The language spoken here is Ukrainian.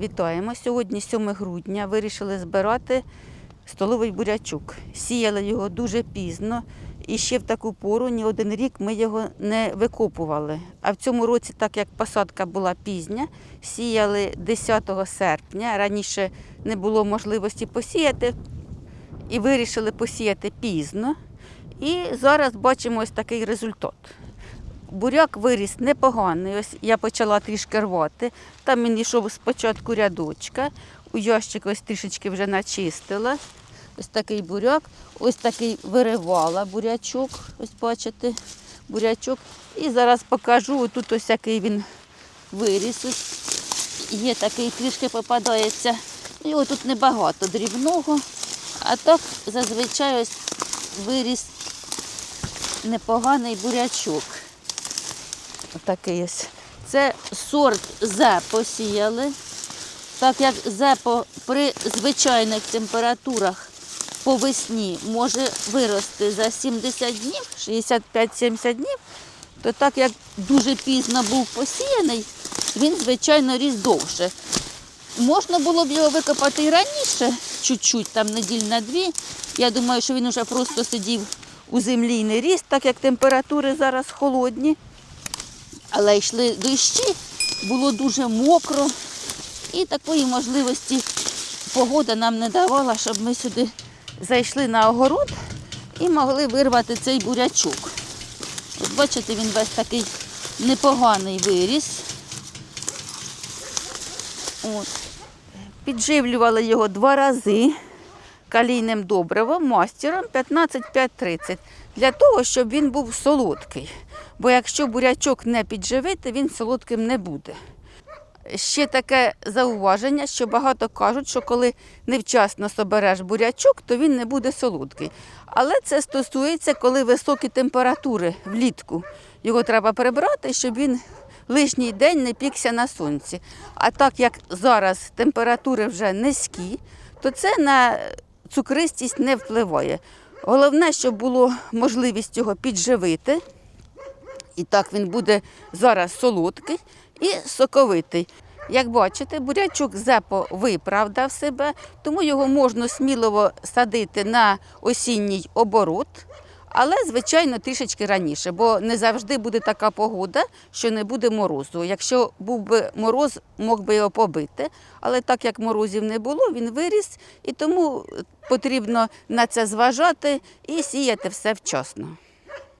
Вітаємо. Сьогодні 7 грудня. Вирішили збирати столовий бурячок. Сіяли його дуже пізно. І ще в таку пору ні один рік ми його не викопували. А в цьому році, так як посадка була пізня, сіяли 10 серпня. Раніше не було можливості посіяти і вирішили посіяти пізно. І зараз бачимо ось такий результат. Буряк виріс непоганий. Ось я почала трішки рвати. Там він йшов спочатку рядочка. У ящик ось трішечки вже начистила. Ось такий буряк, ось такий виривала бурячок. Ось бачите, бурячок. І зараз покажу. Тут ось який він виріс. Ось є такий трішки попадається. Його тут небагато дрібного. А так зазвичай ось виріс непоганий бурячок. Отакий ось. Це сорт Зе посіяли. Так як зепо при звичайних температурах по весні може вирости за 70 днів, 65-70 днів, то так як дуже пізно був посіяний, він, звичайно, ріс довше. Можна було б його викопати і раніше, чуть-чуть, там неділь на дві. Я думаю, що він вже просто сидів у землі і не ріс, так як температури зараз холодні. Але йшли дощі, було дуже мокро. І такої можливості погода нам не давала, щоб ми сюди зайшли на огород і могли вирвати цей бурячок. От бачите, він весь такий непоганий виріс. От. Підживлювали його два рази калійним добривом, мастером 15-5-30, для того, щоб він був солодкий. Бо якщо бурячок не підживити, він солодким не буде. Ще таке зауваження, що багато кажуть, що коли невчасно собереш бурячок, то він не буде солодкий. Але це стосується, коли високі температури влітку. Його треба прибрати, щоб він лишній день не пікся на сонці. А так як зараз температури вже низькі, то це на цукристість не впливає. Головне, щоб було можливість його підживити. І так він буде зараз солодкий і соковитий. Як бачите, бурячок зепо виправдав себе, тому його можна сміливо садити на осінній оборот, але, звичайно, трішечки раніше, бо не завжди буде така погода, що не буде морозу. Якщо був би мороз, мог би його побити. Але так як морозів не було, він виріс, і тому потрібно на це зважати і сіяти все вчасно.